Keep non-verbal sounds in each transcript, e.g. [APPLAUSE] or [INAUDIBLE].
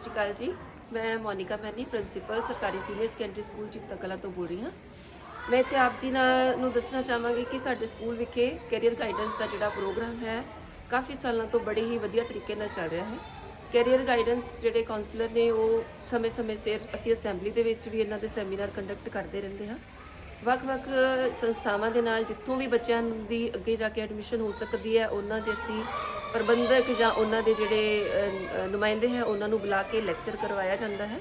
ਸਤਿ ਸ਼੍ਰੀ ਅਕਾਲ ਜੀ। ਮੈਂ ਮੋਨਿਕਾ ਮੈਨੀ, ਪ੍ਰਿੰਸੀਪਲ, ਸਰਕਾਰੀ senior secondary school Chitta Kala ਤੋਂ ਬੋਲ ਰਹੀ ਹਾਂ। ਮੈਂ ਇੱਥੇ ਆਪ ਜੀ ਨਾਲ ਨੂੰ ਦੱਸਣਾ ਚਾਹਾਂਗੀ ਕਿ ਸਾਡੇ ਸਕੂਲ ਵਿਖੇ ਕੈਰੀਅਰ ਗਾਈਡੈਂਸ ਦਾ ਜਿਹੜਾ ਪ੍ਰੋਗਰਾਮ ਹੈ, ਕਾਫੀ ਸਾਲਾਂ ਤੋਂ ਬੜੇ ਹੀ ਵਧੀਆ ਤਰੀਕੇ ਨਾਲ ਚੱਲ ਰਿਹਾ ਹੈ। ਕੈਰੀਅਰ ਗਾਈਡੈਂਸ ਜਿਹੜੇ ਕਾਉਂਸਲਰ ਨੇ, ਉਹ ਸਮੇਂ-ਸਮੇਂ ਸਿਰ ਅਸੀਂ ਅਸੈਂਬਲੀ ਦੇ ਵਿੱਚ ਵੀ ਇਹਨਾਂ ਦੇ ਸੈਮੀਨਾਰ ਕੰਡਕਟ ਕਰਦੇ ਰਹਿੰਦੇ ਹਾਂ। ਵੱਖ-ਵੱਖ ਸੰਸਥਾਵਾਂ ਦੇ ਨਾਲ ਜਿੱਥੋਂ ਵੀ ਬੱਚਿਆਂ ਦੀ ਅੱਗੇ ਜਾ ਕੇ ਐਡਮਿਸ਼ਨ ਹੋ ਸਕਦੀ ਹੈ, ਉਹਨਾਂ ਦੇ ਅਸੀਂ ਪ੍ਰਬੰਧਕ ਜਾਂ ਉਹਨਾਂ ਦੇ ਜਿਹੜੇ ਨੁਮਾਇੰਦੇ ਹੈ, ਉਹਨਾਂ ਨੂੰ ਬੁਲਾ ਕੇ ਲੈਕਚਰ ਕਰਵਾਇਆ ਜਾਂਦਾ ਹੈ।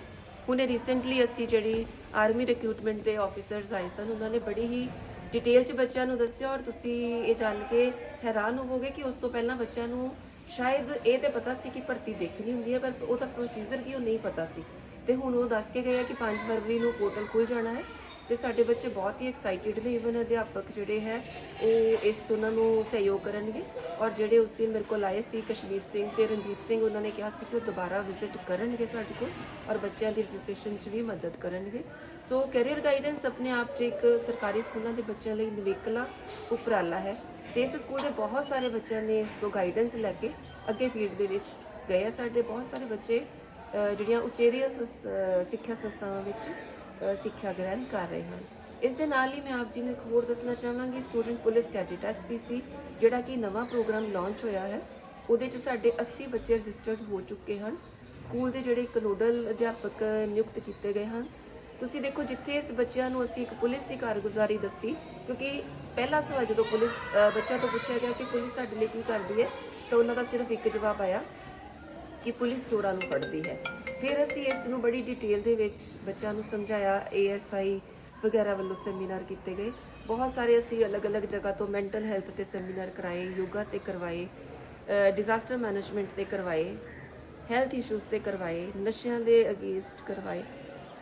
ਹੁਣੇ ਰੀਸੈਂਟਲੀ ਅਸੀਂ ਜਿਹੜੀ ਆਰਮੀ ਰਿਕਰੂਟਮੈਂਟ ਦੇ ਆਫੀਸਰਸ ਆਏ ਸਨ, ਉਹਨਾਂ ਨੇ ਬੜੀ ਹੀ ਡਿਟੇਲ ਚ ਬੱਚਿਆਂ ਨੂੰ ਦੱਸਿਆ ਔਰ ਤੁਸੀਂ ਇਹ ਜਾਣ ਕੇ ਹੈਰਾਨ ਹੋਵੋਗੇ ਕਿ ਉਸ ਤੋਂ ਪਹਿਲਾਂ ਬੱਚਿਆਂ ਨੂੰ ਸ਼ਾਇਦ ਇਹ ਤੇ ਪਤਾ ਸੀ ਕਿ ਭਰਤੀ ਦੇਖਣੀ ਹੁੰਦੀ ਹੈ, ਪਰ ਉਹ ਤਾਂ ਪ੍ਰੋਸੀਜਰ ਕੀ ਉਹ ਨਹੀਂ ਪਤਾ ਸੀ। ਤੇ ਹੁਣ ਉਹ ਦੱਸ ਕੇ ਗਏ ਆ ਕਿ 5 ਫਰਵਰੀ ਨੂੰ ਪੋਰਟਲ ਖੁੱਲ ਜਾਣਾ ਹੈ। ਤੇ ਸਾਡੇ ਬੱਚੇ ਬਹੁਤ ਹੀ ਐਕਸਾਈਟਿਡ ਨੇ ਇਵਨ ਅਧਿਆਪਕ ਜਿਹੜੇ ਹੈ, ਉਹ ਇਸ ਉਹਨਾਂ ਨੂੰ ਸਹਿਯੋਗ ਕਰਨਗੇ ਔਰ ਜਿਹੜੇ ਉਸ ਦਿਨ ਮੇਰੇ ਕੋਲ ਆਏ ਸੀ ਕਸ਼ਮੀਰ ਸਿੰਘ ਤੇ ਰਣਜੀਤ ਸਿੰਘ, ਉਹਨਾਂ ਨੇ ਕਿਹਾ ਸੀ ਕਿ ਉਹ ਦੁਬਾਰਾ ਵਿਜ਼ਿਟ ਕਰਨਗੇ ਸਾਡੇ ਕੋਲ ਔਰ ਬੱਚਿਆਂ ਦੀ ਰਜਿਸਟ੍ਰੇਸ਼ਨ 'ਚ ਵੀ ਮਦਦ ਕਰਨਗੇ। ਸੋ ਕੈਰੀਅਰ ਗਾਈਡੈਂਸ ਆਪਣੇ ਆਪ 'ਚ ਇੱਕ ਸਰਕਾਰੀ ਸਕੂਲਾਂ ਦੇ ਬੱਚਿਆਂ ਲਈ ਨਿਵੇਕਲਾ ਉਪਰਾਲਾ ਹੈ ਤੇ ਇਸ ਸਕੂਲ ਦੇ ਬਹੁਤ ਸਾਰੇ ਬੱਚਿਆਂ ਨੇ ਇਸ ਤੋਂ ਗਾਈਡੈਂਸ ਲੈ ਕੇ ਅੱਗੇ ਫੀਲਡ ਦੇ ਵਿੱਚ ਗਏ ਆ। ਸਾਡੇ ਬਹੁਤ ਸਾਰੇ ਬੱਚੇ ਜਿਹੜੀਆਂ ਉਚੇਰੀਆਂ ਸੰਸ- ਸਿੱਖਿਆ ਸੰਸਥਾਵਾਂ ਵਿੱਚ ਸਿੱਖਿਆ ਗ੍ਰਹਿਣ ਕਰ ਰਹੇ ਹਨ। ਇਸ ਦੇ ਨਾਲ ਹੀ ਮੈਂ ਆਪ ਜੀ ਨੂੰ ਇੱਕ ਹੋਰ ਦੱਸਣਾ ਚਾਹਾਂਗੀ ਸਟੂਡੈਂਟ ਪੁਲਿਸ ਕੈਡਿਟ ਐਸਪੀਸੀ ਜਿਹੜਾ ਕਿ ਨਵਾਂ ਪ੍ਰੋਗਰਾਮ ਲਾਂਚ ਹੋਇਆ ਹੈ, ਉਹਦੇ 'ਚ ਸਾਡੇ 80 ਬੱਚੇ ਰਜਿਸਟਰਡ ਹੋ ਚੁੱਕੇ ਹਨ। ਸਕੂਲ ਦੇ ਜਿਹੜੇ ਇੱਕ ਨੋਡਲ ਅਧਿਆਪਕ ਨਿਯੁਕਤ ਕੀਤੇ ਗਏ ਹਨ। ਤੁਸੀਂ ਦੇਖੋ, ਜਿੱਥੇ ਇਸ ਬੱਚਿਆਂ ਨੂੰ ਅਸੀਂ ਇੱਕ ਪੁਲਿਸ ਦੀ ਕਾਰਗੁਜ਼ਾਰੀ ਦੱਸੀ, ਕਿਉਂਕਿ ਪਹਿਲਾ ਸਵਾਲ ਜਦੋਂ ਪੁਲਿਸ ਬੱਚਿਆਂ ਤੋਂ ਪੁੱਛਿਆ ਗਿਆ ਕਿ ਪੁਲਿਸ ਸਾਡੇ ਲਈ ਕੀ ਕਰਦੀ ਹੈ, ਤਾਂ ਉਹਨਾਂ ਦਾ ਸਿਰਫ ਇੱਕ ਜਵਾਬ ਆਇਆ ਕਿ ਪੁਲਿਸ ਚੋਰਾਂ ਨੂੰ ਫੜਦੀ ਹੈ। ਫਿਰ ਅਸੀਂ ਇਸ ਨੂੰ ਬੜੀ ਡਿਟੇਲ ਦੇ ਵਿੱਚ ਬੱਚਿਆਂ ਨੂੰ ਸਮਝਾਇਆ ਏਐਸਆਈ ਵਗੈਰਾ ਵੱਲੋਂ ਸੈਮੀਨਾਰ ਕੀਤੇ ਗਏ। ਬਹੁਤ ਸਾਰੇ ਅਸੀਂ ਅਲੱਗ-ਅਲੱਗ ਜਗ੍ਹਾ ਤੋਂ ਮੈਂਟਲ ਹੈਲਥ ਤੇ ਸੈਮੀਨਾਰ ਕਰਾਏ, ਯੋਗਾ ਤੇ ਕਰਵਾਏ ਡਿਜ਼ਾਸਟਰ ਮੈਨੇਜਮੈਂਟ ਤੇ ਕਰਵਾਏ ਹੈਲਥ ਇਸ਼ੂਜ਼ ਤੇ ਕਰਵਾਏ, ਨਸ਼ਿਆਂ ਦੇ ਅਗੇਂਸਟ ਕਰਵਾਏ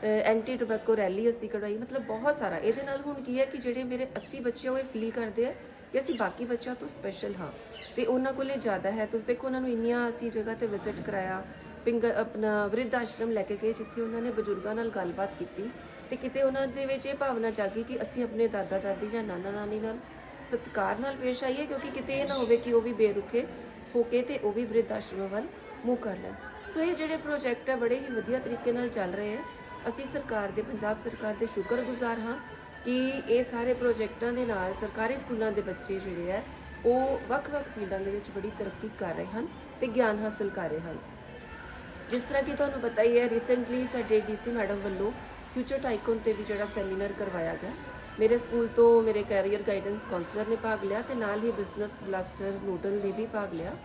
ਐਂਟੀ ਟੋਬੈਕੋ ਰੈਲੀ ਅਸੀਂ ਕਰਵਾਈ, ਮਤਲਬ ਬਹੁਤ ਸਾਰਾ। ਇਹਦੇ ਨਾਲ ਹੁਣ ਕੀ ਹੈ ਕਿ ਜਿਹੜੇ ਮੇਰੇ 80 ਬੱਚੇ ਉਹ ਇਹ ਫੀਲ ਕਰਦੇ ਆ ਕਿ ਅਸੀਂ ਬਾਕੀ ਬੱਚਿਆਂ ਤੋਂ ਸਪੈਸ਼ਲ ਹਾਂ। ਤੇ ਉਹਨਾਂ ਕੋਲੇ ਜ਼ਿਆਦਾ ਹੈ। ਤੁਸੀਂ ਦੇਖੋ, ਉਹਨਾਂ ਨੂੰ ਇੰਨੀਆਂ ਅਸੀਂ ਜਗ੍ਹਾ ਤੇ ਵਿਜ਼ਿਟ ਕਰਾਇਆ। ਪਿੰਗ, ਆਪਣਾ ਵਿਰਧ ਆਸ਼ਰਮ ਲੈ ਕੇ ਗਏ, ਜਿੱਥੇ ਉਹਨਾਂ ਨੇ ਬਜ਼ੁਰਗਾਂ ਨਾਲ ਗੱਲਬਾਤ ਕੀਤੀ। ਤੇ ਕਿਤੇ ਉਹਨਾਂ ਦੇ ਵਿੱਚ ਇਹ ਭਾਵਨਾ ਜਾਗੀ ਕਿ ਅਸੀਂ ਆਪਣੇ ਦਾਦਾ ਦਾਦੀ ਜਾਂ ਨਾਨਾ ਨਾਨੀ ਨਾਲ ਸਤਿਕਾਰ ਨਾਲ ਪੇਸ਼ ਆਈਏ, ਕਿਉਂਕਿ ਕਿਤੇ ਇਹ ਨਾ ਹੋਵੇ ਕਿ ਉਹ ਵੀ ਬੇਰੁਖੇ ਹੋ ਕੇ ਤੇ ਉਹ ਵੀ ਵਿਰਧ ਆਸ਼ਰਮ ਵੱਲ ਮੂੰਹ ਕਰ ਲੈਣ। ਸੋ ਇਹ ਜਿਹੜੇ ਪ੍ਰੋਜੈਕਟ ਹੈ ਬੜੇ ਹੀ ਵਧੀਆ ਤਰੀਕੇ ਨਾਲ ਚੱਲ ਰਹੇ ਹੈ ਅਸੀਂ ਸਰਕਾਰ ਦੇ, ਪੰਜਾਬ ਸਰਕਾਰ ਦੇ ਸ਼ੁਕਰਗੁਜ਼ਾਰ ਹਾਂ ਕਿ ਇਹ ਸਾਰੇ ਪ੍ਰੋਜੈਕਟਾਂ ਦੇ ਨਾਲ ਸਰਕਾਰੀ ਸਕੂਲਾਂ ਦੇ ਬੱਚੇ ਜਿਹੜੇ ਹੈ ਉਹ ਵੱਖ-ਵੱਖ ਫੀਲਡਾਂ ਦੇ ਵਿੱਚ ਬੜੀ ਤਰੱਕੀ ਕਰ ਰਹੇ ਹਨ ਤੇ ਗਿਆਨ ਹਾਸਲ ਕਰ ਰਹੇ ਹਨ। ਜਿਸ ਤਰ੍ਹਾਂ ਕਿ ਤੁਹਾਨੂੰ ਪਤਾ ਹੀ ਹੈ ਰੀਸੈਂਟਲੀ ਸਾਡੇ ਡੀਸੀ ਮੈਡਮ ਵੱਲੋਂ ਫਿਊਚਰ ਟਾਈਕਨ ਤੇ ਵੀ ਜਿਹੜਾ ਸੈਮੀਨਾਰ ਕਰਵਾਇਆ ਗਿਆ। ਮੇਰੇ ਸਕੂਲ ਤੋਂ ਮੇਰੇ ਕੈਰੀਅਰ ਗਾਈਡੈਂਸ ਕਾਉਂਸਲਰ ਨੇ ਭਾਗ ਲਿਆ ਤੇ ਨਾਲ ਹੀ ਬਿਜ਼ਨਸ ਬਲਾਸਟਰ ਨੂਡਲ ਨੇ ਵੀ ਭਾਗ ਲਿਆ।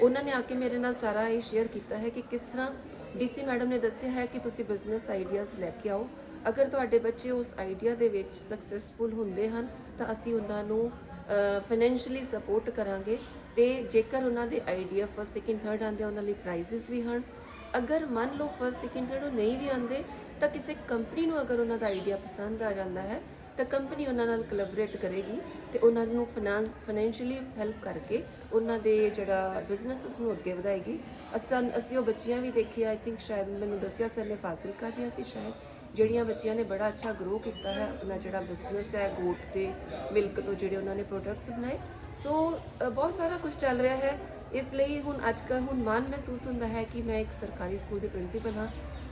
ਉਹਨਾਂ ਨੇ ਆ ਕੇ ਮੇਰੇ ਨਾਲ ਸਾਰਾ ਇਹ ਸ਼ੇਅਰ ਕੀਤਾ ਹੈ ਕਿ ਕਿਸ ਤਰ੍ਹਾਂ ਡੀਸੀ ਮੈਡਮ ਨੇ ਦੱਸਿਆ ਹੈ ਕਿ ਤੁਸੀਂ ਬਿਜ਼ਨਸ ਆਈਡੀਆਜ਼ ਲੈ ਕੇ ਆਓ। ਅਗਰ ਤੁਹਾਡੇ ਬੱਚੇ ਉਸ ਆਈਡੀਆ ਦੇ ਵਿੱਚ ਸਕਸੈਸਫੁਲ ਹੁੰਦੇ ਹਨ, ਤਾਂ ਅਸੀਂ ਉਹਨਾਂ ਨੂੰ ਫਾਈਨੈਂਸ਼ੀਅਲੀ ਸਪੋਰਟ ਕਰਾਂਗੇ ਤੇ ਜੇਕਰ ਉਹਨਾਂ ਦੇ ਆਈਡੀਆ ਫਸਟ ਸੈਕਿੰਡ ਥਰਡ ਆਉਂਦੇ ਉਹਨਾਂ ਲਈ ਪ੍ਰਾਈਜ਼ਸ ਵੀ ਹਨ। ਅਗਰ ਮੰਨ ਲਓ ਫਸਟ ਸੈਕਿੰਡ ਥਰਡ ਉਹ ਨਹੀਂ ਵੀ ਆਉਂਦੇ, ਤਾਂ ਕਿਸੇ ਕੰਪਨੀ ਨੂੰ ਅਗਰ ਉਹਨਾਂ ਦਾ ਆਈਡੀਆ ਪਸੰਦ ਆ ਜਾਂਦਾ ਹੈ, ਤਾਂ ਕੰਪਨੀ ਉਹਨਾਂ ਨਾਲ ਕੋਲੈਬੋਰੇਟ ਕਰੇਗੀ ਤੇ ਉਹਨਾਂ ਨੂੰ ਫਾਈਨਾਂਸ ਫਾਈਨੈਂਸ਼ੀਅਲੀ ਹੈਲਪ ਕਰਕੇ ਉਹਨਾਂ ਦੇ ਜਿਹੜਾ ਬਿਜ਼ਨਸ ਉਸ ਨੂੰ ਅੱਗੇ ਵਧਾਏਗੀ। ਅਸਾਂ, ਅਸੀਂ ਉਹ ਬੱਚੀਆਂ ਵੀ ਦੇਖਿਆ ਆਈ ਥਿੰਕ ਸ਼ਾਇਦ ਮੈਨੂੰ ਦੱਸਿਆ ਸਰ ਨੇ ਫਾਜ਼ਿਲ ਕਰ ਰਿਹਾ ਸੀ ਸ਼ਾਇਦ। ਜਿਹੜੀਆਂ ਬੱਚੀਆਂ ਨੇ ਬੜਾ ਅੱਛਾ ਗਰੋ ਕੀਤਾ ਹੈ, ਆਪਣਾ ਜਿਹੜਾ ਬਿਜ਼ਨਸ ਹੈ ਗੋਟ ਤੇ ਮਿਲਕ ਤੋਂ ਜਿਹੜੇ ਉਹਨਾਂ ਨੇ ਪ੍ਰੋਡਕਟਸ ਬਣਾਏ। ਸੋ ਬਹੁਤ ਸਾਰਾ ਕੁਝ ਚੱਲ ਰਿਹਾ ਹੈ। ਇਸ ਲਈ ਹੁਣ ਅੱਜ ਕੱਲ੍ਹ ਹੁਣ ਮਾਣ ਮਹਿਸੂਸ ਹੁੰਦਾ ਹੈ ਕਿ ਮੈਂ ਇੱਕ ਸਰਕਾਰੀ ਸਕੂਲ ਦੀ ਪ੍ਰਿੰਸੀਪਲ ਹਾਂ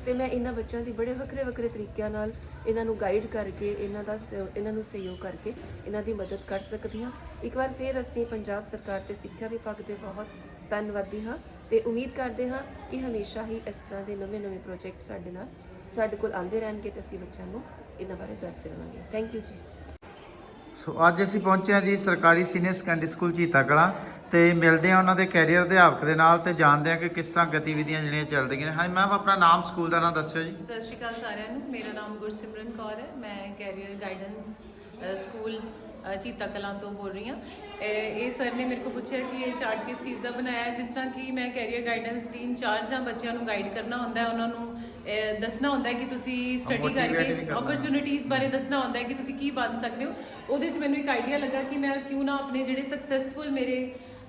ਤੇ ਮੈਂ ਇਹਨਾਂ ਬੱਚਿਆਂ ਦੀ ਬੜੇ ਵੱਖਰੇ ਵੱਖਰੇ ਤਰੀਕਿਆਂ ਨਾਲ ਇਹਨਾਂ ਨੂੰ ਗਾਈਡ ਕਰਕੇ, ਇਹਨਾਂ ਦਾ ਸਹਿ- ਇਹਨਾਂ ਨੂੰ ਸਹਿਯੋਗ ਕਰਕੇ ਇਹਨਾਂ ਦੀ ਮਦਦ ਕਰ ਸਕਦੀ ਹਾਂ। ਇੱਕ ਵਾਰ ਫਿਰ ਅਸੀਂ ਪੰਜਾਬ ਸਰਕਾਰ ਤੇ ਸਿੱਖਿਆ ਵਿਭਾਗ ਦੇ ਬਹੁਤ ਧੰਨਵਾਦੀ ਹਾਂ ਤੇ ਉਮੀਦ ਕਰਦੇ ਹਾਂ ਕਿ ਹਮੇਸ਼ਾ ਹੀ ਇਸ ਤਰ੍ਹਾਂ ਦੇ ਨਵੇਂ-ਨਵੇਂ ਪ੍ਰੋਜੈਕਟ ਸਾਡੇ ਨਾਲ ਸਾਡੇ ਕੋਲ ਆਉਂਦੇ ਰਹਿਣਗੇ ਤੇ ਅਸੀਂ ਬੱਚਿਆਂ ਨੂੰ ਇਹਨਾਂ ਬਾਰੇ ਦੱਸਦੇ ਰਹਾਂਗੇ। ਥੈਂਕ ਯੂ ਜੀ। ਸੋ ਅੱਜ ਅਸੀਂ ਪਹੁੰਚੇ ਹਾਂ ਜੀ ਸਰਕਾਰੀ senior secondary school Cheeta Kalan ਤੇ ਮਿਲਦੇ ਹਾਂ ਉਹਨਾਂ ਦੇ ਕੈਰੀਅਰ ਅਧਿਆਪਕ ਦੇ ਨਾਲ ਤੇ ਜਾਣਦੇ ਹਾਂ ਕਿ ਕਿਸ ਤਰ੍ਹਾਂ ਗਤੀਵਿਧੀਆਂ ਜਿਹੜੀਆਂ ਚੱਲਦੀਆਂ ਨੇ। ਹਾਂਜੀ ਮੈਮ ਆਪਣਾ ਨਾਮ ਸਕੂਲ ਦਾ ਨਾਮ ਦੱਸਿਓ ਜੀ। ਸਤਿ ਸ਼੍ਰੀ ਅਕਾਲ ਸਾਰਿਆਂ ਨੂੰ। ਮੇਰਾ ਨਾਮ ਗੁਰਸਿਮਰਨ ਕੌਰ ਹੈ। ਮੈਂ career guidance school Cheeta Kalan ਤੋਂ ਬੋਲ ਰਹੀ ਹਾਂ। ਇਹ ਸਰ ਨੇ ਮੇਰੇ ਕੋਲ ਪੁੱਛਿਆ ਕਿ ਇਹ ਚਾਰਟ ਕਿਸ ਚੀਜ਼ ਦਾ ਬਣਾਇਆ ਜਿਸ ਤਰ੍ਹਾਂ ਕਿ ਮੈਂ ਕੈਰੀਅਰ ਗਾਈਡੈਂਸ ਦੀ ਚਾਰ ਜਾਂ ਬੱਚਿਆਂ ਨੂੰ ਗਾਈਡ ਕਰਨਾ ਹੁੰਦਾ ਹੈ ਉਹਨਾਂ ਨੂੰ ਦੱਸਣਾ ਹੁੰਦਾ ਹੈ ਕਿ ਤੁਸੀਂ ਸਟੱਡੀ ਕਰਕੇ ਓਪਰਚ्युनिटीज ਬਾਰੇ ਦੱਸਣਾ ਹੁੰਦਾ ਹੈ ਕਿ ਤੁਸੀਂ ਕੀ ਬਣ ਸਕਦੇ ਹੋ। ਉਹਦੇ 'ਚ ਮੈਨੂੰ ਇੱਕ ਆਈਡੀਆ ਲੱਗਾ ਕਿ ਮੈਂ ਕਿਉਂ ਨਾ ਆਪਣੇ ਜਿਹੜੇ ਸਕਸੈਸਫੁਲ ਮੇਰੇ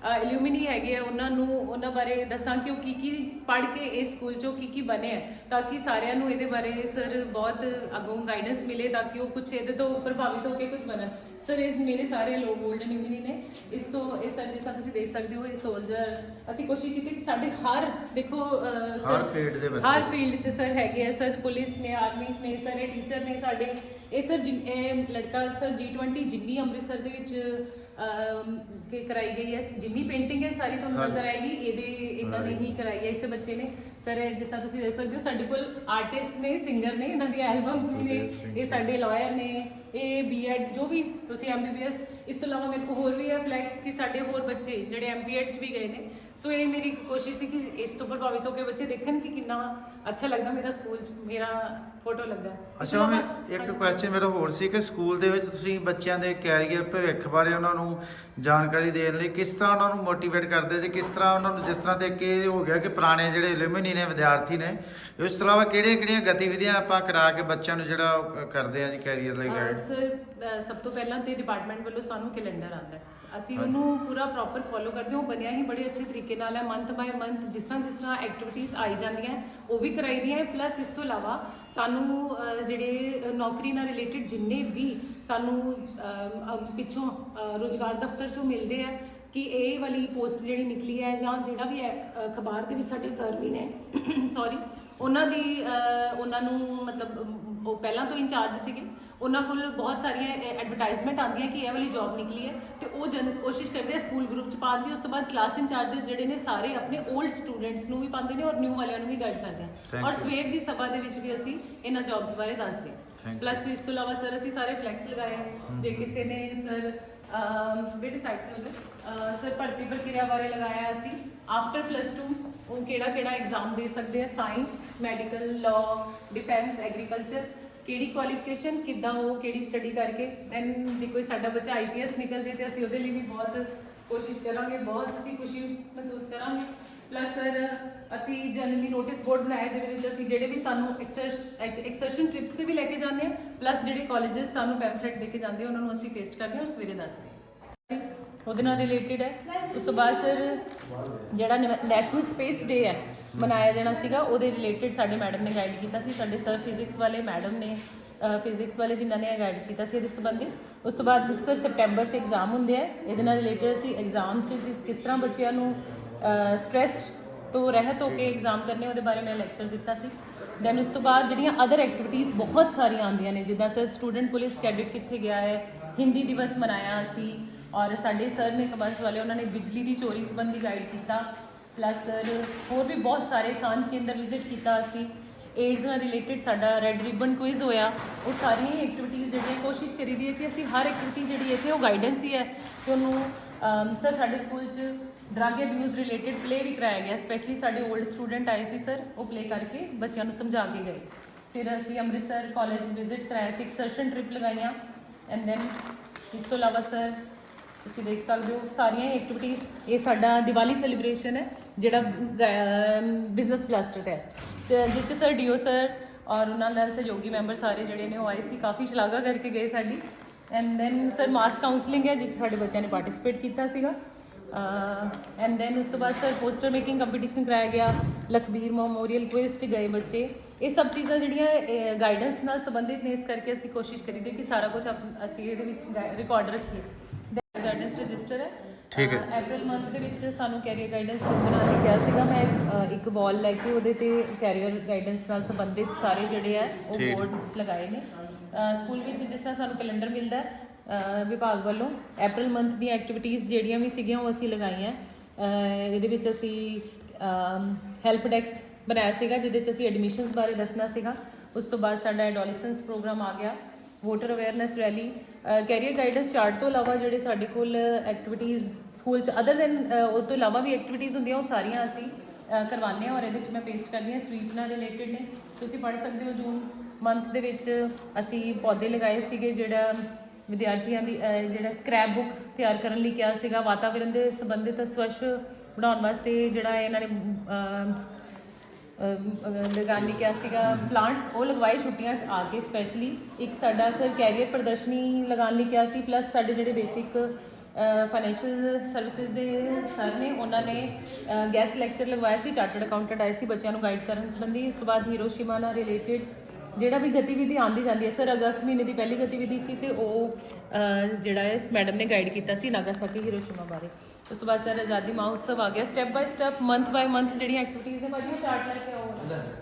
ਇਲੂਮੀਨੀ ਹੈਗੇ ਆ ਉਹਨਾਂ ਨੂੰ ਉਹਨਾਂ ਬਾਰੇ ਦੱਸਾਂ ਕਿ ਉਹ ਕੀ ਕੀ ਪੜ੍ਹ ਕੇ ਇਸ ਸਕੂਲ ਚੋਂ ਕੀ ਕੀ ਬਣੇ ਆ ਤਾਂ ਕਿ ਸਾਰਿਆਂ ਨੂੰ ਇਹਦੇ ਬਾਰੇ ਸਰ ਬਹੁਤ ਅੱਗੋਂ ਗਾਈਡੈਂਸ ਮਿਲੇ ਤਾਂ ਕਿ ਉਹ ਕੁਝ ਇਹਦੇ ਤੋਂ ਪ੍ਰਭਾਵਿਤ ਹੋ ਕੇ ਕੁਝ ਬਣਨ ਸਰ ਇਸ ਮੇਰੇ ਸਾਰੇ ਲੋਕ 골ਡਨ ਇਲੂਮੀਨੀ ਨੇ ਇਸ ਤੋਂ ਇਹ ਸਰ ਜਿਸਾ ਤੁਸੀਂ ਦੇਖ ਸਕਦੇ ਹੋ ਇਹ ਸੋਲਜਰ ਅਸੀਂ ਕੋਸ਼ਿਸ਼ ਕੀਤੀ ਕਿ ਸਾਡੇ ਹਰ ਦੇਖੋ ਹਰ field ਦੇ ਬੱਚੇ। ਹਰ ਫੀਲਡ 'ਚ ਸਰ ਹੈਗੇ ਆ ਸਰ ਪੁਲਿਸ ਨੇ ਆਰਮੀ ਨੇ ਸਰ ਇਹ ਟੀਚਰ ਨੇ ਸਾਡੇ ਇਹ ਸਰ ਇਹ ਲੜਕਾ ਸਰ G20 ਜਿੰਨੀ ਅੰਮ੍ਰਿਤਸਰ ਦੇ ਵਿੱਚ ਕਿ ਕਰਾਈ ਗਈ ਹੈ। ਜਿੰਨੀ ਪੇਂਟਿੰਗ ਹੈ ਸਾਰੀ ਤੁਹਾਨੂੰ। ਨਜ਼ਰ ਆਏਗੀ। ਇਹਦੇ ਇਹਨਾਂ ਨੇ ਹੀ ਕਰਾਈ ਹੈ ਇਸ ਬੱਚੇ ਨੇ। ਸਰ ਜਿਸ ਤੁਸੀਂ ਦੇਖ ਸਕਦੇ ਹੋ ਸਾਡੇ ਕੋਲ ਆਰਟਿਸਟ ਨੇ ਸਿੰਗਰ ਨੇ ਇਹਨਾਂ ਦੀ ਐਲਬਮਸ ਵੀ ਨੇ। ਇਹ ਸਾਡੇ ਲਾਇਰ ਨੇ। ਇਹ ਬੀਐਡ ਜੋ ਵੀ ਤੁਸੀਂ ਐਮਬੀਬੀਐਸ ਇਸ ਤੋਂ ਇਲਾਵਾ ਮੇਰੇ ਕੋਲ ਹੋਰ ਵੀ ਹੈ ਫਲੈਕਸ ਕਿ ਸਾਡੇ ਹੋਰ ਬੱਚੇ ਜਿਹੜੇ ਐਮਬੀਐਡ ਚ ਵੀ ਗਏ ਨੇ। ਸੋ ਇਹ ਮੇਰੀ ਕੋਸ਼ਿਸ਼ ਸੀ ਕਿ ਇਸ ਤੋਂ ਪ੍ਰਭਾਵਿਤ ਹੋ ਕੇ ਬੱਚੇ ਦੇਖਣ ਕਿ ਕਿੰਨਾ ਅੱਛਾ ਲੱਗਦਾ ਮੇਰਾ ਸਕੂਲ ਚ ਮੇਰਾ ਫੋਟੋ ਲੱਗਦਾ। ਅੱਛਾ ਮੈਂ ਇੱਕ ਕੁਐਸਚਨ ਮੇਰਾ ਹੋਰ ਸੀ ਕਿ ਸਕੂਲ ਦੇ ਵਿੱਚ ਤੁਸੀਂ ਬੱਚਿਆਂ ਦੇ ਕੈਰੀਅਰ ਭਵਿੱਖ ਬਾਰੇ ਉਹਨਾਂ ਨੂੰ ਜਾਣਕਾਰੀ ਦੇਣ ਲਈ ਕਿਸ ਤਰ੍ਹਾਂ ਉਹਨਾਂ ਨੂੰ ਮੋਟੀਵੇਟ ਕਰਦੇ ਜੇ ਕਿਸ ਤਰ੍ਹਾਂ ਉਹਨਾਂ ਨੂੰ ਜਿਸ ਤਰ੍ਹਾਂ ਤੇ ਕਿ ਹੋ ਗਿਆ ਕਿ ਪੁਰਾਣੇ ਜਿਹੜੇ ਐਲੂਮਨੀ ਨੇ ਵਿਦਿਆਰਥੀ ਨੇ ਇਸ ਤੋਂ ਇਲਾਵਾ ਕਿਹੜੀਆਂ ਕਿਹੜੀਆਂ ਗਤੀਵਿਧੀਆਂ ਆਪਾਂ ਕਰਾ ਕੇ ਬੱਚਿਆਂ ਨੂੰ ਜਿਹੜਾ ਕਰਦੇ ਆ ਜੀ ਕੈਰੀਅਰ ਲਈ ਗਾਈਡ ਅਹ ਸਭ ਤੋਂ ਪਹਿਲਾਂ ਤੇ ਡਿਪਾਰਟਮੈਂਟ ਵੱਲੋਂ ਸਾਨੂੰ ਕੈਲੰਡਰ ਆਉਂਦਾ ਹੈ। ਅਸੀਂ ਉਹਨੂੰ ਪੂਰਾ ਪ੍ਰੋਪਰ ਫੋਲੋ ਕਰਦੇ ਹਾਂ। ਉਹ ਬਣਿਆ ਹੀ ਬੜੇ ਅੱਛੇ ਤਰੀਕੇ ਨਾਲ ਹੈ। ਮੰਥ ਬਾਏ ਮੰਥ ਜਿਸ ਤਰ੍ਹਾਂ ਜਿਸ ਤਰ੍ਹਾਂ ਐਕਟੀਵਿਟੀਜ਼ ਆਈ ਜਾਂਦੀਆਂ ਹੈ, ਉਹ ਵੀ ਕਰਾਈ ਦੀਆਂ ਹੈ। ਪਲੱਸ ਇਸ ਤੋਂ ਇਲਾਵਾ ਸਾਨੂੰ ਜਿਹੜੇ ਨੌਕਰੀ ਨਾਲ ਰਿਲੇਟਡ ਜਿੰਨੇ ਵੀ ਸਾਨੂੰ ਪਿੱਛੋਂ ਅਹ, ਰੁਜ਼ਗਾਰ ਦਫ਼ਤਰ ਚੋਂ ਮਿਲਦੇ ਆ ਕਿ ਇਹ ਵਾਲੀ ਪੋਸਟ ਜਿਹੜੀ ਨਿਕਲੀ ਹੈ ਜਾਂ ਜਿਹੜਾ ਵੀ ਹੈ, ਅਖਬਾਰ ਦੇ ਵਿੱਚ ਸਾਡੇ ਸਰ ਵੀ ਨੇ [COUGHS] ਸੌਰੀ ਉਹਨਾਂ ਦੀ ਉਹਨਾਂ ਨੂੰ ਮਤਲਬ ਅਮ, ਉਹ ਪਹਿਲਾਂ ਤੋਂ ਇੰਚਾਰਜ ਸੀਗੇ। ਉਹਨਾਂ ਕੋਲ ਬਹੁਤ ਸਾਰੀਆਂ ਐਡਵਰਟਾਈਜ਼ਮੈਂਟ ਆਉਂਦੀਆਂ ਕਿ ਇਹ ਵਾਲੀ ਜੌਬ ਨਿਕਲੀ ਹੈ ਤੇ ਉਹ ਜਨ ਕੋਸ਼ਿਸ਼ ਕਰਦੇ ਆ ਸਕੂਲ ਗਰੁੱਪ ਚ ਪਾ ਦਿੰਦੇ ਉਸ ਤੋਂ ਬਾਅਦ ਕਲਾਸ ਇੰਚਾਰਜਸ ਜਿਹੜੇ ਨੇ ਸਾਰੇ ਆਪਣੇ 올ਡ ਸਟੂਡੈਂਟਸ ਨੂੰ ਵੀ ਪਾਉਂਦੇ ਨੇ ਔਰ ਨਿਊ ਵਾਲਿਆਂ ਨੂੰ ਵੀ ਗਾਈਡ ਕਰਦੇ ਆ। ਔਰ ਸਵੇਰ ਦੀ ਸਭਾ ਦੇ ਵਿੱਚ ਵੀ ਅਸੀਂ ਇਹਨਾਂ ਜੌਬਸ ਬਾਰੇ ਦੱਸਦੇ ਪਲੱਸ ਇਸ ਤੋਂ ਇਲਾਵਾ ਸਰ ਅਸੀਂ ਸਾਰੇ ਫਲੈਕਸ ਲਗਾਏ ਜੇ ਕਿਸੇ ਨੇ ਸਰ ਬੇਟੇ ਸਾਈਡ ਤੇ ਸਰ ਭਰਤੀ ਪ੍ਰਕਿਰਿਆ ਬਾਰੇ ਲਗਾਇਆ ਅਸੀਂ। ਆਫਟਰ ਪਲੱਸ 2 ਉਹ ਕਿਹੜਾ ਕਿਹੜਾ ਐਗਜ਼ਾਮ ਦੇ ਸਕਦੇ ਆ? Science medical law defence agriculture ਕਿਹੜੀ ਕੁਆਲੀਫਿਕੇਸ਼ਨ ਕਿੱਦਾਂ ਉਹ ਕਿਹੜੀ ਸਟੱਡੀ ਕਰਕੇ ਦੈਨ ਜੇ ਕੋਈ ਸਾਡਾ ਬੱਚਾ ਆਈਪੀਐਸ ਨਿਕਲ ਜੇ ਤੇ ਅਸੀਂ ਉਹਦੇ ਲਈ ਵੀ ਬਹੁਤ ਕੋਸ਼ਿਸ਼ ਕਰਾਂਗੇ ਬਹੁਤ ਅਸੀਂ ਖੁਸ਼ੀ ਮਹਿਸੂਸ ਕਰਾਂਗੇ। ਪਲੱਸ ਸਰ ਅਸੀਂ ਜਨਰਲੀ ਨੋਟਿਸ ਬੋਰਡ ਬਣਾਇਆ ਜਿਹਦੇ ਵਿੱਚ ਅਸੀਂ ਜਿਹੜੇ ਵੀ ਸਾਨੂੰ ਐਕਸਰਸ਼ਨ ਟ੍ਰਿਪਸ ਤੇ ਵੀ ਲੈ ਕੇ ਜਾਂਦੇ ਆ ਪਲੱਸ ਜਿਹੜੇ ਕਾਲਜਸ ਸਾਨੂੰ ਪੈਂਫਲੇਟ ਦੇ ਕੇ ਜਾਂਦੇ ਆ ਉਹਨਾਂ ਨੂੰ ਅਸੀਂ ਪੇਸਟ ਕਰਦੇ ਹਾਂ ਔਰ ਸਵੇਰੇ ਦੱਸਦੇ ਹਾਂ। ਉਹਦੇ ਨਾਲ ਰਿਲੇਟਡ ਹੈ। ਉਸ ਤੋਂ ਬਾਅਦ ਸਰ ਜਿਹੜਾ ਨੈਸ਼ਨਲ ਸਪੇਸ ਡੇ ਹੈ ਮਨਾਇਆ ਜਾਣਾ ਸੀਗਾ, ਉਹਦੇ ਰਿਲੇਟਡ ਸਾਡੇ ਮੈਡਮ ਨੇ ਗਾਈਡ ਕੀਤਾ ਸੀ, ਸਾਡੇ ਸਰ ਫਿਜ਼ਿਕਸ ਵਾਲੇ ਮੈਡਮ ਨੇ ਫਿਜ਼ਿਕਸ ਵਾਲੇ ਜਿਨ੍ਹਾਂ ਨੇ ਗਾਈਡ ਕੀਤਾ ਸੀ ਇਹਦੇ ਸੰਬੰਧੀ। ਉਸ ਤੋਂ ਬਾਅਦ ਸਰ ਸਪਟੈਂਬਰ 'ਚ ਐਗਜ਼ਾਮ ਹੁੰਦੇ ਆ, ਇਹਦੇ ਨਾਲ ਰਿਲੇਟਡ ਅਸੀਂ ਐਗਜ਼ਾਮ 'ਚ ਜਿਸ, ਕਿਸ ਤਰ੍ਹਾਂ ਬੱਚਿਆਂ ਨੂੰ ਸਟ੍ਰੈਸ ਤੋਂ ਰਹਿਤ ਹੋ ਕੇ ਐਗਜ਼ਾਮ ਕਰਨੇ, ਉਹਦੇ ਬਾਰੇ ਮੈਂ ਲੈਕਚਰ ਦਿੱਤਾ ਸੀ। ਦੈਨ ਉਸ ਤੋਂ ਬਾਅਦ ਜਿਹੜੀਆਂ ਅਦਰ ਐਕਟੀਵਿਟੀਜ਼ ਬਹੁਤ ਸਾਰੀਆਂ ਆਉਂਦੀਆਂ ਨੇ, ਜਿੱਦਾਂ ਸਰ ਸਟੂਡੈਂਟ ਪੁਲਿਸ ਕੈਡਿਟ ਕਿੱਥੇ ਗਿਆ ਹੈ, ਹਿੰਦੀ ਦਿਵਸ ਮਨਾਇਆ ਅਸੀਂ, ਔਰ ਸਾਡੇ ਸਰ ਨੇ ਕਮਰਸ ਵਾਲੇ, ਉਹਨਾਂ ਨੇ ਬਿਜਲੀ ਦੀ ਚੋਰੀ ਸੰਬੰਧੀ ਗਾਈਡ ਕੀਤਾ ਪਲੱਸ ਸਰ ਹੋਰ ਵੀ ਬਹੁਤ ਸਾਰੇ ਸਾਂਝ ਕੇਂਦਰ ਵਿਜ਼ਿਟ ਕੀਤਾ ਅਸੀਂ ਏਡਸ ਨਾਲ ਰਿਲੇਟਡ ਸਾਡਾ ਰੈੱਡ ਰਿਬਨ ਕੁਇਜ਼ ਹੋਇਆ, ਉਹ ਸਾਰੀਆਂ ਐਕਟੀਵਿਟੀਜ਼ ਜਿਹੜੀਆਂ ਕੋਸ਼ਿਸ਼ ਕਰੀ ਦੀ ਹੈ ਕਿ ਅਸੀਂ ਹਰ ਐਕਟੀਵਿਟੀ ਜਿਹੜੀ ਇੱਥੇ ਉਹ ਗਾਈਡੈਂਸ ਹੀ ਹੈ। ਕਿ ਉਹਨੂੰ ਸਰ ਸਾਡੇ ਸਕੂਲ 'ਚ ਡਰੱਗ ਅਬਿਊਜ਼ ਰਿਲੇਟਡ ਪਲੇ ਵੀ ਕਰਾਇਆ ਗਿਆ ਸਪੈਸ਼ਲੀ ਸਾਡੇ 올ਡ ਸਟੂਡੈਂਟ ਆਏ ਸੀ ਸਰ ਉਹ ਪਲੇ ਕਰਕੇ ਬੱਚਿਆਂ ਨੂੰ ਸਮਝਾ ਕੇ ਗਏ। ਫਿਰ ਅਸੀਂ ਅੰਮ੍ਰਿਤਸਰ ਕਾਲਜ ਵਿਜ਼ਿਟ ਕਰਾਇਆ ਸੀ ਐਕਸਰਸ਼ਨ ਟ੍ਰਿਪ ਲਗਾਈਆਂ ਐਂਡ ਦੈਨ ਇਸ ਤੋਂ ਇਲਾਵਾ ਸਰ ਤੁਸੀਂ ਦੇਖ ਸਕਦੇ ਹੋ ਸਾਰੀਆਂ ਐਕਟੀਵਿਟੀਜ਼ ਇਹ ਸਾਡਾ ਦੀਵਾਲੀ ਸੈਲੀਬ੍ਰੇਸ਼ਨ ਹੈ, ਜਿਹੜਾ ਬਿਜ਼ਨਸ ਪਲਾਸਟਰ ਦਾ ਹੈ। ਜਿਸ 'ਚ ਸਰ ਡੀਓ ਸਰ ਔਰ ਉਹਨਾਂ ਨਾਲ ਸਹਿਯੋਗੀ ਮੈਂਬਰ ਸਾਰੇ ਜਿਹੜੇ ਨੇ, ਉਹ ਆਏ ਸੀ, ਕਾਫੀ ਸ਼ਲਾਘਾ ਕਰਕੇ ਗਏ ਸਾਡੀ। And then sir mass counselling ਹੈ ਜਿਸ 'ਚ ਸਾਡੇ ਬੱਚਿਆਂ ਨੇ ਪਾਰਟਿਸਿਪੇਟ ਕੀਤਾ ਸੀਗਾ। ਐਂਡ ਦੈਨ ਉਸ ਤੋਂ ਬਾਅਦ ਸਰ ਪੋਸਟਰ ਮੇਕਿੰਗ ਕੰਪੀਟੀਸ਼ਨ ਕਰਾਇਆ ਗਿਆ, ਲਖਬੀਰ ਮੈਮੋਰੀਅਲ ਕੁਇਜ਼ 'ਚ ਗਏ ਬੱਚੇ। ਇਹ ਸਭ ਚੀਜ਼ਾਂ ਜਿਹੜੀਆਂ ਗਾਈਡੈਂਸ ਨਾਲ ਸੰਬੰਧਿਤ ਨੇ, ਇਸ ਕਰਕੇ ਅਸੀਂ ਕੋਸ਼ਿਸ਼ ਕਰੀਦੇ ਕਿ ਸਾਰਾ ਕੁਝ ਅਸੀਂ ਇਹਦੇ ਵਿੱਚ ਰਿਕਾਰਡ ਰੱਖੀਏ। ਗਾਈਡੈਂਸ ਰਜਿਸਟਰ ਹੈ। ਠੀਕ ਹੈ। ਅਪ੍ਰੈਲ ਮੰਥ ਦੇ ਵਿੱਚ ਸਾਨੂੰ ਕੈਰੀਅਰ ਗਾਈਡੈਂਸ ਬਣਾਉਣ ਲਈ ਕਿਹਾ ਸੀਗਾ। ਮੈਂ ਇੱਕ ਵਾਲ ਲੈ ਕੇ ਉਹਦੇ ਤੇ ਕੈਰੀਅਰ ਗਾਈਡੈਂਸ ਨਾਲ ਸੰਬੰਧਿਤ ਸਾਰੇ ਜਿਹੜੇ ਆ ਉਹ। ਬੋਰਡ ਲਗਾਏ ਨੇ। ਸਕੂਲ ਵਿੱਚ ਜਿਸ ਤਰ੍ਹਾਂ ਸਾਨੂੰ ਕੈਲੰਡਰ ਮਿਲਦਾ ਹੈ, ਵਿਭਾਗ ਵੱਲੋਂ ਅਪ੍ਰੈਲ ਮੰਥ ਦੀਆਂ ਐਕਟੀਵਿਟੀਜ਼ ਜਿਹੜੀਆਂ ਵੀ ਸੀਗੀਆਂ ਉਹ ਅਸੀਂ ਲਗਾਈਆਂ। ਇਹਦੇ ਵਿੱਚ ਅਸੀਂ ਹੈਲਪ ਡੈਕਸ ਬਣਾਇਆ ਸੀਗਾ ਜਿਹਦੇ ਵਿੱਚ ਅਸੀਂ ਐਡਮਿਸ਼ਨਸ ਬਾਰੇ ਦੱਸਣਾ ਸੀਗਾ। ਉਸ ਤੋਂ ਬਾਅਦ ਸਾਡਾ ਐਡੋਲੈਸੈਂਸ ਪ੍ਰੋਗਰਾਮ ਆ ਗਿਆ। Voter awareness rally career guidance chart ਤੋਂ ਇਲਾਵਾ ਜਿਹੜੇ ਸਾਡੇ ਕੋਲ ਐਕਟੀਵਿਟੀਜ਼ ਸਕੂਲ 'ਚ ਅਦਰ ਦੈਨ ਉਹ ਤੋਂ ਇਲਾਵਾ ਵੀ ਐਕਟੀਵਿਟੀਜ਼ ਹੁੰਦੀਆਂ, ਉਹ ਸਾਰੀਆਂ ਅਸੀਂ ਕਰਵਾਉਂਦੇ ਹਾਂ ਔਰ ਇਹਦੇ 'ਚ ਮੈਂ ਪੇਸਟ ਕਰਦੀ ਹਾਂ ਸਵੀਪ ਨਾਲ ਰਿਲੇਟਡ ਨੇ। ਤੁਸੀਂ ਪੜ੍ਹ ਸਕਦੇ ਹੋ ਜੂਨ ਮੰਥ ਦੇ ਵਿੱਚ ਅਸੀਂ ਪੌਦੇ ਲਗਾਏ ਸੀਗੇ ਜਿਹੜਾ ਵਿਦਿਆਰਥੀਆਂ ਦੀ ਜਿਹੜਾ ਸਕ੍ਰੈਪ ਬੁੱਕ ਤਿਆਰ ਕਰਨ ਲਈ ਕਿਹਾ ਸੀਗਾ। ਵਾਤਾਵਰਣ ਦੇ ਸੰਬੰਧਿਤ ਸਵੱਛ ਬਣਾਉਣ ਵਾਸਤੇ ਜਿਹੜਾ ਇਹਨਾਂ ਨੇ ਅ, ਲਗਾਉਣ ਲਈ ਕਿਹਾ ਸੀਗਾ ਪਲਾਂਟਸ ਉਹ ਲਗਵਾਏ ਛੁੱਟੀਆਂ 'ਚ ਆ ਕੇ ਸਪੈਸ਼ਲੀ ਇੱਕ ਸਾਡਾ ਸਰ ਕੈਰੀਅਰ ਪ੍ਰਦਰਸ਼ਨੀ ਲਗਾਉਣ ਲਈ ਕਿਹਾ ਸੀ ਪਲੱਸ ਸਾਡੇ ਜਿਹੜੇ ਬੇਸਿਕ ਫਾਈਨੈਂਸ਼ੀਅਲ ਸਰਵਿਸਿਜ਼ ਦੇ ਸਰ ਨੇ ਉਹਨਾਂ ਨੇ ਗੈਸਟ ਲੈਕਚਰ ਲਗਵਾਇਆ ਸੀ ਚਾਰਟਰਡ ਅਕਾਊਂਟੈਂਟ ਆਏ ਸੀ ਬੱਚਿਆਂ ਨੂੰ ਗਾਈਡ ਕਰਨ ਸੰਬੰਧੀ। ਇਸ ਤੋਂ ਬਾਅਦ ਹੀਰੋਸ਼ੀਮਾ ਨਾਲ ਰਿਲੇਟਡ ਜਿਹੜਾ ਵੀ ਗਤੀਵਿਧੀ ਆਉਂਦੀ ਜਾਂਦੀ ਹੈ ਸਰ ਅਗਸਤ ਮਹੀਨੇ ਦੀ ਪਹਿਲੀ ਗਤੀਵਿਧੀ ਸੀ ਤੇ ਉਹ ਜਿਹੜਾ ਹੈ ਮੈਡਮ ਨੇ ਗਾਈਡ ਕੀਤਾ ਸੀ ਨਾਗਾਸਾਕੀ ਹੀਰੋਸ਼ੀਮਾ ਬਾਰੇ। ਉਸ ਤੋਂ ਬਾਅਦ ਸਰ ਆਜ਼ਾਦੀ ਮਹੋਤਸਵ ਆ ਗਿਆ। Step by step month by month ਜਿਹੜੀਆਂ ਐਕਟੀਵਿਟੀਜ਼ ਨੇ ਭਾਜੀ ਉਹ ਚਾਰਟ ਲੈ ਕੇ ਆਓ।